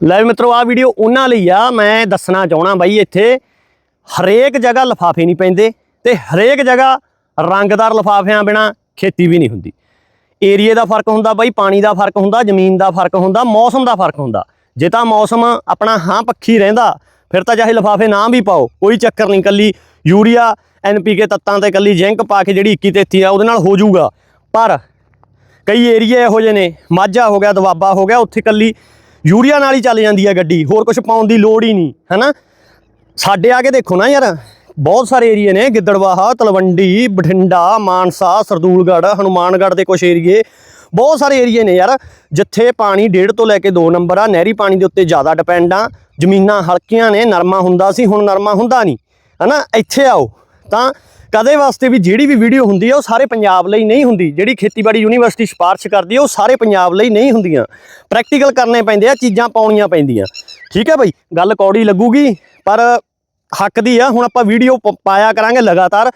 ਲੈ ਵੀ ਮਿੱਤਰੋ ਆ ਵੀਡੀਓ ਉਹਨਾਂ ਲਈ ਆ, ਮੈਂ ਦੱਸਣਾ ਚਾਹਣਾ ਬਾਈ ਇੱਥੇ, ਹਰੇਕ ਜਗ੍ਹਾ ਲਫਾਫੇ ਨਹੀਂ ਪੈਂਦੇ ਤੇ ਹਰੇਕ ਜਗ੍ਹਾ ਰੰਗਦਾਰ ਲਫਾਫਿਆਂ ਬਿਨਾ ਖੇਤੀ ਵੀ ਨਹੀਂ ਹੁੰਦੀ। ਏਰੀਏ ਦਾ ਫ਼ਰਕ ਹੁੰਦਾ ਬਾਈ, ਪਾਣੀ ਦਾ ਫ਼ਰਕ ਹੁੰਦਾ, ਜ਼ਮੀਨ ਦਾ ਫ਼ਰਕ ਹੁੰਦਾ, ਮੌਸਮ ਦਾ ਫ਼ਰਕ ਹੁੰਦਾ। ਜੇ ਤਾਂ ਮੌਸਮ ਆਪਣਾ ਹਾਂ ਪੱਖੀ ਰਹਿੰਦਾ, ਫਿਰ ਤਾਂ ਚਾਹੇ ਲਫਾਫੇ ਨਾ ਵੀ ਪਾਓ, ਕੋਈ ਚੱਕਰ ਨਹੀਂ, ਕੱਲੀ ਯੂਰੀਆ ਐਨਪੀਕੇ ਤੱਤਾਂ ਤੇ ਕੱਲੀ ਜ਼ਿੰਕ ਪਾ ਕੇ ਜਿਹੜੀ 21 33 ਆ, ਉਹਦੇ ਨਾਲ ਹੋ ਜਾਊਗਾ। ਪਰ ਕਈ ਏਰੀਏ ਇਹੋ ਜਿਹੇ ਨੇ, ਮਾਝਾ ਹੋ ਗਿਆ, ਦਵਾਬਾ ਹੋ ਗਿਆ, ਉੱਥੇ ਕੱਲੀ ਯੂਰੀਆ ਨਾਲ ਹੀ ਚੱਲ ਜਾਂਦੀ ਹੈ ਗੱਡੀ, ਹੋਰ ਕੁਝ ਪਾਉਣ ਦੀ ਲੋੜ ਹੀ ਨਹੀਂ, ਹੈਨਾ? ਸਾਡੇ ਆ ਕੇ ਦੇਖੋ ਨਾ ਯਾਰ, ਬਹੁਤ ਸਾਰੇ ਏਰੀਏ ਨੇ, ਗਿੱਦੜਵਾਹਾ, ਤਲਵੰਡੀ, ਬਠਿੰਡਾ, ਮਾਨਸਾ, ਸਰਦੂਲਗੜ੍ਹ, ਹਨੂਮਾਨਗੜ੍ਹ ਦੇ ਕੁਝ ਏਰੀਏ। ਬਹੁਤ ਸਾਰੇ ਏਰੀਏ ਨੇ ਯਾਰ, ਜਿੱਥੇ ਪਾਣੀ ਡੇਢ ਤੋਂ ਲੈ ਕੇ 2 ਨੰਬਰ ਆ, ਨਹਿਰੀ ਪਾਣੀ ਦੇ ਉੱਤੇ ਜ਼ਿਆਦਾ ਡਿਪੈਂਡ ਆ। ਜ਼ਮੀਨਾਂ ਹਲਕੀਆਂ ਨੇ, ਨਰਮਾ ਹੁੰਦਾ ਸੀ, ਹੁਣ ਨਰਮਾ ਹੁੰਦਾ ਨਹੀਂ, ਹਨਾ? ਇੱਥੇ ਆਓ, ਤਾਂ ਕਦੇ ਵਾਸਤੇ ਵੀ ਜਿਹੜੀ ਵੀ ਵੀਡੀਓ ਹੁੰਦੀ ਹੈ ਉਹ ਸਾਰੇ ਪੰਜਾਬ ਲਈ ਨਹੀਂ ਹੁੰਦੀ। ਜਿਹੜੀ ਖੇਤੀਬਾੜੀ ਯੂਨੀਵਰਸਿਟੀ ਸਿਫਾਰਿਸ਼ ਕਰਦੀ ਹੈ ਉਹ ਸਾਰੇ ਪੰਜਾਬ ਲਈ ਨਹੀਂ ਹੁੰਦੀਆਂ। ਪ੍ਰੈਕਟੀਕਲ ਕਰਨੇ ਪੈਂਦੇ ਆ, ਚੀਜ਼ਾਂ ਪਾਉਣੀਆਂ ਪੈਂਦੀਆਂ। ਠੀਕ ਹੈ ਬਈ, ਗੱਲ ਕੌੜੀ ਲੱਗੂਗੀ, ਪਰ ਹੱਕ ਦੀ ਆ, ਹੁਣ ਆਪਾਂ ਵੀਡੀਓ ਪ- ਪਾਇਆ ਕਰਾਂਗੇ ਲਗਾਤਾਰ।